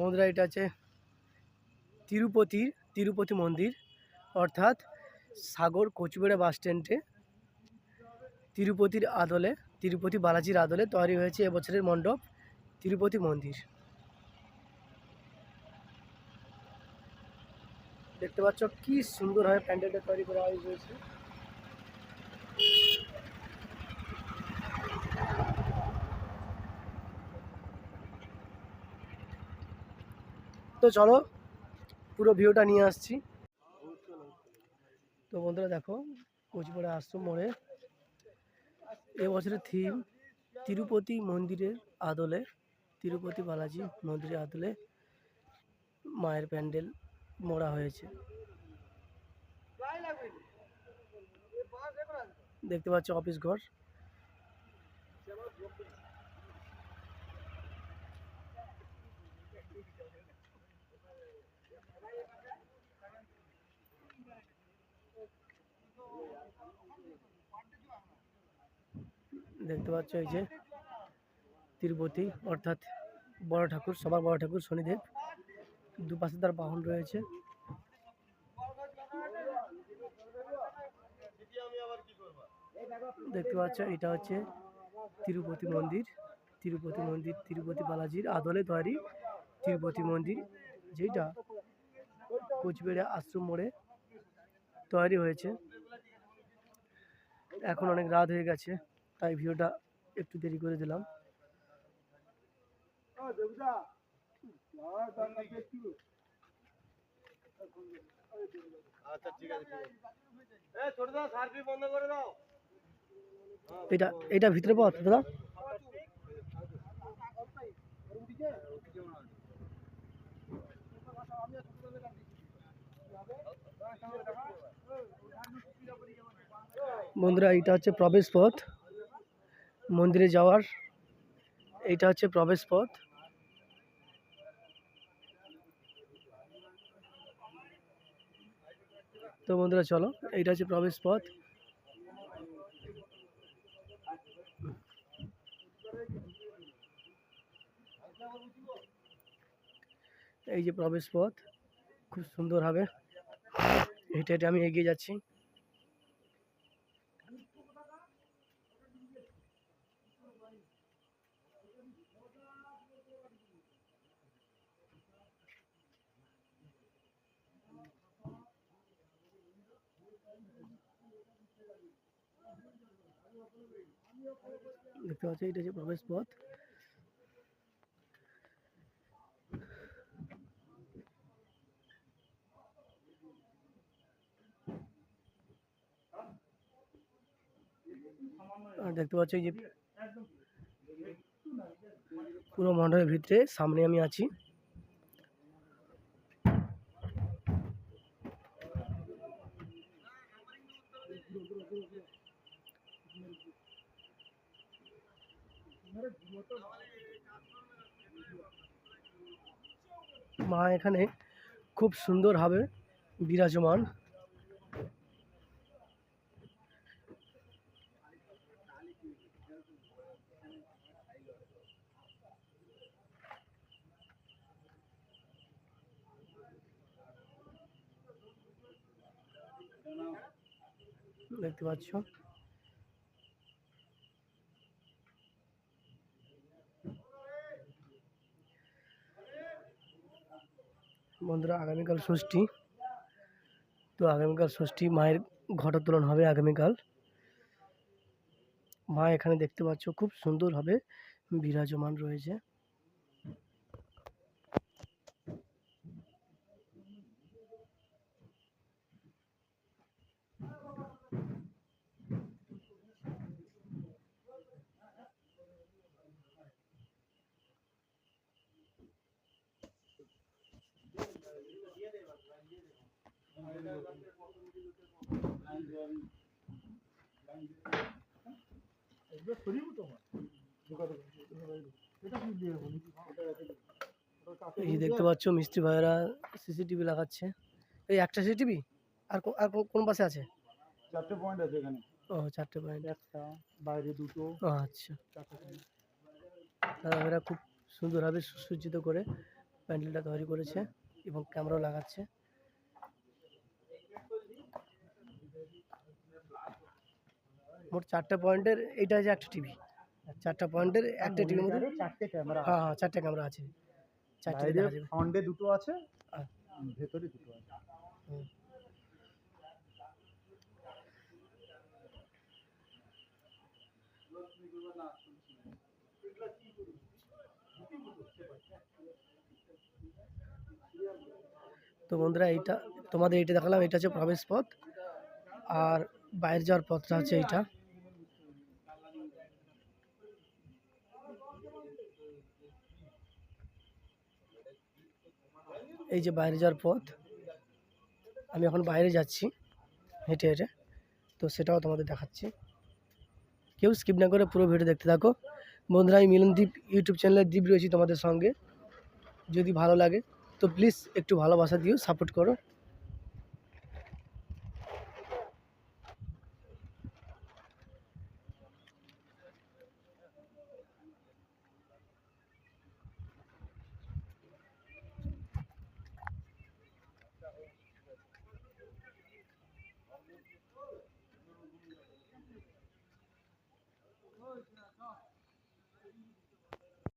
বন্ধুরা এটা আছে তিরুপতির, তিরুপতি মন্দির, অর্থাৎ সাগর কচুবেড়া বাস স্ট্যান্ডে তিরুপতির আদলে, তিরুপতি বালাজির আদলে তৈরি হয়েছে এবছরের মণ্ডপ তিরুপতি মন্দির। দেখতে পাচ্ছ কি সুন্দরভাবে প্যান্ডেলটা তৈরি করা হয়েছে। তো চলো, পুরো ভিউটা নিয়ে আসছি। তো বন্ধুরা দেখো, কোচবিহার আশ্রম মোড়ে এবছরের থিম তিরুপতি মন্দিরের আদলে, তিরুপতি বালাজি মন্দিরের আদলে মায়ের প্যান্ডেল মোড়া হয়েছে। দেখতে পাচ্ছ অফিস ঘর। দেখতে পাচ্ছ এই যে তিরুপতি, অর্থাৎ বড় ঠাকুর, সবার বড় ঠাকুর শনিদেব। দুপাশে তার বাহন রয়েছে। দেখতে পাচ্ছ, এটা হচ্ছে তিরুপতি মন্দির। তিরুপতি মন্দির, তিরুপতি বালাজির আদলে তৈরি তিরুপতি মন্দির, যেটা কোচবিহারে আশ্রম মোড়ে তৈরি হয়েছে। এখন অনেক রাত হয়ে গেছে তাই ভিডিওটা একটু দেরি করে দিলাম। আচ্ছা এটা এটা ভিতরে পথ দাদা বন্ধুরা, এটা হচ্ছে প্রবেশ পথ। মন্দিরে যাওয়ার এইটা হচ্ছে প্রবেশ পথ। তো বন্ধুরা, চলো এইটা হচ্ছে প্রবেশ পথ। এই যে প্রবেশ পথ, খুব সুন্দর হবে। হেঁটে হেঁটে আমি এগিয়ে যাচ্ছি। দেখতে পাচ্ছি এটা হচ্ছে প্রবেশ পথ আর দেখতে পাচ্ছ এই যে পুরো মণ্ডপের ভিতরে সামনে আমি আছি। মা এখানে খুব সুন্দরভাবে বিরাজমান। দেখতে পাচ্ছ। বন্ধুরা, আগামীকাল ষষ্ঠী। তো আগামীকাল ষষ্ঠী মায়ের ঘটোত্তোলন হবে আগামীকাল। মা এখানে দেখতে পাচ্ছ, খুব সুন্দরভাবে বিরাজমান রয়েছে। এই দেখতে পাচ্ছ মিস্ত্রি ভাইয়েরা সিসিটিভি লাগাচ্ছে। এই একটা সিসিটিভি? আর আর কোন পাশে আছে? চারটে পয়েন্ট আছে এখানে। ও চারটে পয়েন্ট একটা বাইরে দুটো। আচ্ছা। দাদা ভাইরা খুব সুন্দরভাবে সুসজ্জিত করে প্যান্ডেলটা তৈরি করেছে এবং ক্যামেরাও লাগাচ্ছে। মোট চারটে পয়েন্টের এইটা আছে একটা টিভি চারটা পয়েন্টের একটা টিভির মধ্যে চারটে ক্যামেরা হ্যাঁ হ্যাঁ চারটে ক্যামেরা আছে। চারটে ফ্রন্টে দুটো আছে আর ভেতরে দুটো আছে। তো বন্ধুরা এইটা তোমাদের এইটা দেখালাম এটা হচ্ছে প্রবেশ পথ। আর বাইরে যাওয়ার পথটা হচ্ছে এইটা। এই যে বাইরে যাওয়ার পথ, আমি এখন বাইরে যাচ্ছি হেঁটে হেঁটে, তো সেটাও তোমাদের দেখাচ্ছি। কেউ স্কিপ না করে পুরো ভিডিও দেখতে থাকো। বন্ধুরা, আমি মিলনদীপ ইউটিউব চ্যানেলে দীপ রয়েছি তোমাদের সঙ্গে। যদি ভালো লাগে, তো প্লিজ একটু ভালোবাসা দিও সাপোর্ট করো।